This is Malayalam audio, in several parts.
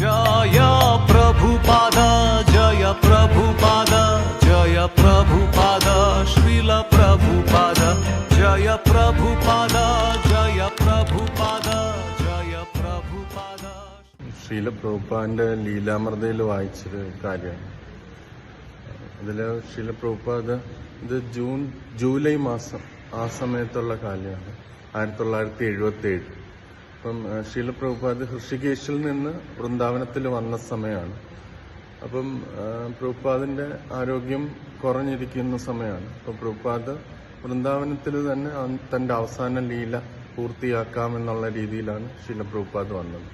ജയ പ്രഭുപാദ ജയ പ്രഭുപാദ ജയ പ്രഭുപാദ ശ്രീല പ്രഭുപാദ ജയ പ്രഭുപാദ ജയ പ്രഭുപാദ ജയ പ്രഭുപാദ ലീലാമൃതയിൽ വായിച്ചൊരു കാര്യമാണ് അതിൽ ശ്രീല പ്രഭുപാദ ഇത് ജൂൺ ജൂലൈ മാസം ആ സമയത്തുള്ള കാലമാണ്. ആയിരത്തി തൊള്ളായിരത്തി എഴുപത്തി ഏഴ്. അപ്പം ആ, പ്രഭുപാദ് ഹൃഷികേശിൽ നിന്ന് വൃന്ദാവനത്തിൽ വന്ന സമയമാണ് അപ്പം പ്രഭുപാദിന്റെ ആരോഗ്യം കുറഞ്ഞിരിക്കുന്ന സമയമാണ് അപ്പം പ്രഭുപാദ് വൃന്ദാവനത്തിൽ തന്നെ തന്റെ അവസാന ലീല പൂർത്തിയാക്കാമെന്നുള്ള രീതിയിലാണ് ശ്രീല പ്രഭുപാദ് വന്നത്.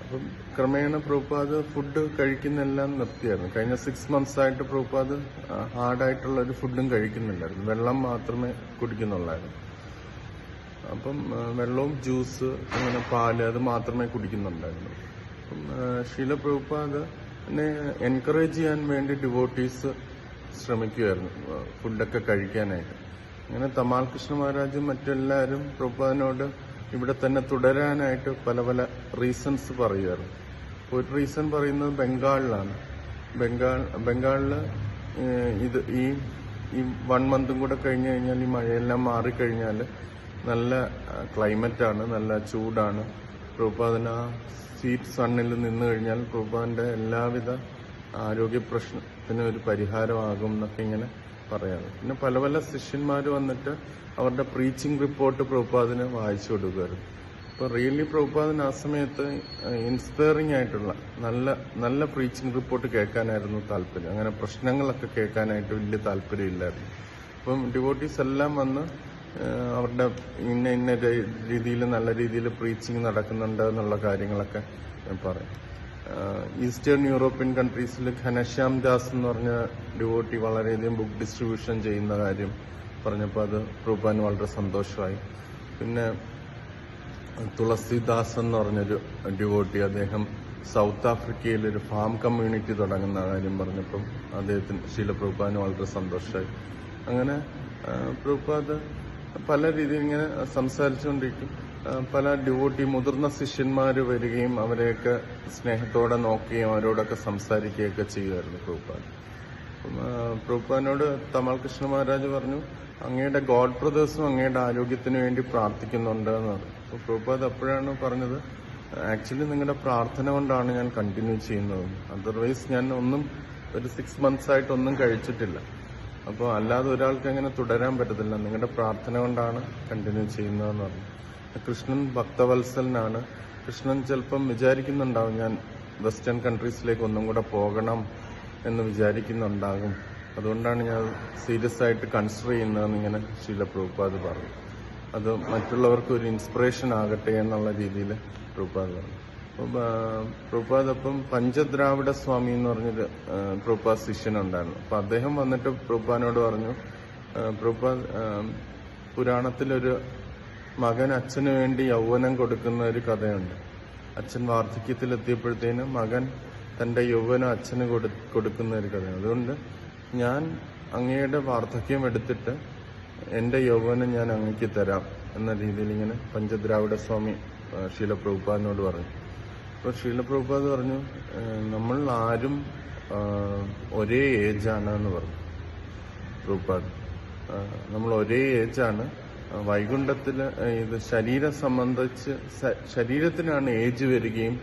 അപ്പം ക്രമേണ പ്രഭുപാദ് ഫുഡ് കഴിക്കുന്നെല്ലാം നിർത്തിയായിരുന്നു. കഴിഞ്ഞ സിക്സ് മന്ത്സ് ആയിട്ട് പ്രഭുപാദ് ഹാർഡായിട്ടുള്ള ഒരു ഫുഡും കഴിക്കുന്നില്ലായിരുന്നു. വെള്ളം മാത്രമേ കുടിക്കുന്നുള്ളായിരുന്നു. അപ്പം വെള്ളവും ജ്യൂസ് അങ്ങനെ പാൽ അത് മാത്രമേ കുടിക്കുന്നുണ്ടായിരുന്നു അപ്പം ശീല പ്രഭുപാദ് എന്നെ എൻകറേജ് ചെയ്യാൻ വേണ്ടി ഡിവോട്ടീസ് ശ്രമിക്കുമായിരുന്നു ഫുഡൊക്കെ കഴിക്കാനായിട്ട്. അങ്ങനെ തമാൽ കൃഷ്ണ മഹാരാജും മറ്റെല്ലാവരും പ്രഭുപാദിനോട് ഇവിടെ തന്നെ തുടരാനായിട്ട് പല പല റീസൺസ് പറയുമായിരുന്നു ഒരു റീസൺ പറയുന്നത് ബംഗാളിലാണ്. ബംഗാൾ ബംഗാളിൽ ഇത് ഈ ഈ വൺ മന്തും കൂടെ കഴിഞ്ഞു കഴിഞ്ഞാൽ ഈ മഴയെല്ലാം മാറിക്കഴിഞ്ഞാൽ നല്ല ക്ലൈമറ്റ് ആണ് നല്ല ചൂടാണ്. പ്രഭുപാദന സീറ്റ് സണ്ണിൽ നിന്ന് കഴിഞ്ഞാൽ പ്രഭുപാദന്റെ എല്ലാവിധ ആരോഗ്യ പ്രശ്നത്തിന് ഒരു പരിഹാരമാകും എന്നൊക്കെ ഇങ്ങനെ പറയാറ് പിന്നെ പല പല ശിഷ്യന്മാർ വന്നിട്ട് അവരുടെ പ്രീച്ചിങ് റിപ്പോർട്ട് പ്രഭുപാദിന് വായിച്ചു കൊടുക്കുമായിരുന്നു. അപ്പോൾ റിയലി പ്രഭുപാദിന് ആ സമയത്ത് ഇൻസ്പയറിംഗ് ആയിട്ടുള്ള നല്ല നല്ല പ്രീച്ചിങ് റിപ്പോർട്ട് കേൾക്കാനായിരുന്നു താല്പര്യം. അങ്ങനെ പ്രശ്നങ്ങളൊക്കെ കേൾക്കാനായിട്ട് വലിയ താല്പര്യമില്ലായിരുന്നു. അപ്പം ഡിവോട്ടീസ് എല്ലാം വന്ന് അവരുടെ ഇന്ന ഇന്ന രീതിയിൽ നല്ല രീതിയിൽ പ്രീച്ചിങ് നടക്കുന്നുണ്ട് എന്നുള്ള കാര്യങ്ങളൊക്കെ പറയും. ഈസ്റ്റേൺ യൂറോപ്യൻ കൺട്രീസിൽ ഘനശ്യാം ദാസ് എന്ന് പറഞ്ഞ ഡിവോട്ടി വളരെയധികം ബുക്ക് ഡിസ്ട്രിബ്യൂഷൻ ചെയ്യുന്ന കാര്യം പറഞ്ഞപ്പോൾ അത് പ്രൂപ്പാൻ വളരെ സന്തോഷമായി. പിന്നെ തുളസിദാസ് എന്ന് പറഞ്ഞൊരു ഡിവോട്ടി അദ്ദേഹം സൗത്ത് ആഫ്രിക്കയിൽ ഒരു ഫാം കമ്മ്യൂണിറ്റി തുടങ്ങുന്ന കാര്യം പറഞ്ഞപ്പം അദ്ദേഹത്തിന് ശീല വളരെ സന്തോഷമായി. അങ്ങനെ ആ, പ്രഭുപാദ് പല രീതിയിൽ ഇങ്ങനെ സംസാരിച്ചുകൊണ്ടിരിക്കും. പല ഡ്യൂട്ടി മുതിർന്ന ശിഷ്യന്മാർ വരികയും അവരെയൊക്കെ സ്നേഹത്തോടെ നോക്കുകയും അവരോടൊക്കെ സംസാരിക്കുകയൊക്കെ ചെയ്യുമായിരുന്നു പ്രഭുപാദ് പ്രഭുപാദിനോട് തമാൽ കൃഷ്ണ മഹാരാജ് പറഞ്ഞു അങ്ങയുടെ ഗോഡ് ബ്രദേഴ്സും അങ്ങയുടെ ആരോഗ്യത്തിന് വേണ്ടി പ്രാർത്ഥിക്കുന്നുണ്ട് എന്ന് പറഞ്ഞു. അപ്പോൾ അപ്പോഴാണ് പറഞ്ഞത് ആക്ച്വലി നിങ്ങളുടെ പ്രാർത്ഥന കൊണ്ടാണ് ഞാൻ കണ്ടിന്യൂ ചെയ്യുന്നത്. അതർവൈസ് ഞാൻ ഒന്നും ഒരു സിക്സ് മന്ത്സ് ആയിട്ട് ഒന്നും കഴിച്ചിട്ടില്ല. അപ്പോൾ അല്ലാതെ ഒരാൾക്ക് അങ്ങനെ തുടരാൻ പറ്റത്തില്ല. നിങ്ങളുടെ പ്രാർത്ഥന കൊണ്ടാണ് കണ്ടിന്യൂ ചെയ്യുന്നതെന്ന് പറഞ്ഞു. കൃഷ്ണൻ ഭക്തവത്സലനാണ്. കൃഷ്ണൻ ചിലപ്പം വിചാരിക്കുന്നുണ്ടാവും ഞാൻ വെസ്റ്റേൺ കൺട്രീസിലേക്ക് ഒന്നും കൂടെ പോകണം എന്ന് വിചാരിക്കുന്നുണ്ടാകും. അതുകൊണ്ടാണ് ഞാൻ സീരിയസ് ആയിട്ട് കൺസിഡർ ചെയ്യുന്നതെന്ന് ഇങ്ങനെ ശീല പ്രഭുപാദ് പറഞ്ഞു. അത് മറ്റുള്ളവർക്ക് ഒരു ഇൻസ്പിറേഷൻ ആകട്ടെ എന്നുള്ള രീതിയിൽ പ്രഭുപാദ് പറഞ്ഞു. പ്രഭുപാദ് പഞ്ചദ്രാവിഡ സ്വാമി എന്ന് പറഞ്ഞൊരു പ്രഭുപാദ് ശിഷ്യനുണ്ടായിരുന്നു. അപ്പം അദ്ദേഹം വന്നിട്ട് പ്രഭുപാദിനോട് പറഞ്ഞു പ്രഭുപാദ് പുരാണത്തിലൊരു മകൻ അച്ഛന് വേണ്ടി യൗവനം കൊടുക്കുന്ന ഒരു കഥയുണ്ട്. അച്ഛൻ വാർദ്ധക്യത്തിലെത്തിയപ്പോഴത്തേന് മകൻ തന്റെ യൗവനം അച്ഛന് കൊടു കൊടുക്കുന്ന ഒരു കഥയാണ്. അതുകൊണ്ട് ഞാൻ അങ്ങയുടെ വാർദ്ധക്യം എടുത്തിട്ട് എന്റെ യൗവനം ഞാൻ അങ്ങക്ക് തരാം എന്ന രീതിയിൽ ഇങ്ങനെ പഞ്ചദ്രാവിഡ സ്വാമി ശീലപ്രഭുപാദിനോട് പറഞ്ഞു. അപ്പോൾ ശീലപ്രഭുപാദ് പറഞ്ഞു നമ്മൾ ആരും ഒരേ ഏജാണ് എന്ന് പറഞ്ഞു. പ്രഭുപാദ് നമ്മൾ ഒരേ ഏജാണ്. വൈകുണ്ഠത്തിൽ ഇത് ശരീരം സംബന്ധിച്ച് ശരീരത്തിനാണ് ഏജ് വരികയും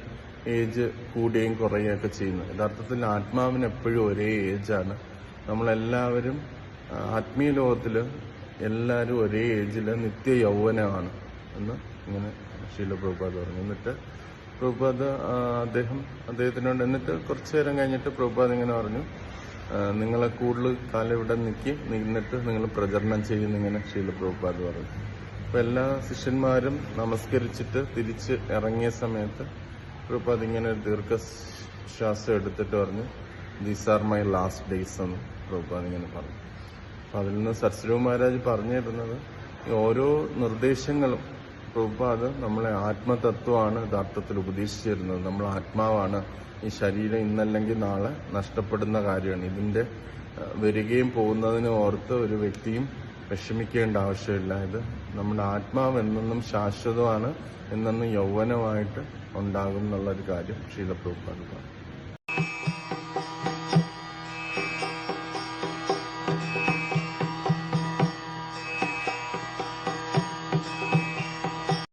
ഏജ് കൂടുകയും കുറയുകയൊക്കെ ചെയ്യുന്നത്. യഥാർത്ഥത്തിൽ ആത്മാവിന് എപ്പോഴും ഒരേ ഏജാണ്. നമ്മളെല്ലാവരും ആത്മീയ ലോകത്തിൽ എല്ലാവരും ഒരേ ഏജിൽ നിത്യ യൗവനമാണ് എന്ന് ഇങ്ങനെ ശീല പ്രഭുപാദ് പറഞ്ഞു. എന്നിട്ട് പ്രഭുപാദ് അദ്ദേഹം അദ്ദേഹത്തിനോട് എന്നിട്ട് കുറച്ചു നേരം കഴിഞ്ഞിട്ട് പ്രഭുപാദ് ഇങ്ങനെ പറഞ്ഞു നിങ്ങളെ കൂടുതൽ കാലം ഇവിടെ നിൽക്കി നിന്നിട്ട് നിങ്ങൾ പ്രചരണം ചെയ്യുന്നിങ്ങനെ ശീല പ്രഭുപാദ് പറഞ്ഞു. അപ്പൊ എല്ലാ ശിഷ്യന്മാരും നമസ്കരിച്ചിട്ട് തിരിച്ച് ഇറങ്ങിയ സമയത്ത് പ്രഭുപാദ് ഇങ്ങനെ ഒരു ദീർഘശ്വാസം എടുത്തിട്ട് പറഞ്ഞു these are my last days എന്ന് പ്രഭുപാദ് ഇങ്ങനെ പറഞ്ഞു. അപ്പൊ അതിൽ നിന്ന് സത്സ്വരൂ മഹാരാജ് പറഞ്ഞിരുന്നത് ഓരോ നിർദ്ദേശങ്ങളും പ്രഭുപാദ് നമ്മളെ ആത്മതത്വമാണ് യഥാർത്ഥത്തിൽ ഉപദേശിച്ചിരുന്നത്. നമ്മൾ ആത്മാവാണ്. ഈ ശരീരം ഇന്നല്ലെങ്കിൽ നാളെ നഷ്ടപ്പെടുന്ന കാര്യമാണ്. ഇതിന്റെ വരികയും പോകുന്നതിനും ഓർത്ത് ഒരു വ്യക്തിയും വിഷമിക്കേണ്ട ആവശ്യമില്ല. ഇത് നമ്മുടെ ആത്മാവ് എന്നെന്നും ശാശ്വതമാണ് എന്നെന്നും യൗവനമായിട്ട് ഉണ്ടാകും എന്നുള്ളൊരു കാര്യം ശീലപ്രഭുപാദ് പറഞ്ഞു.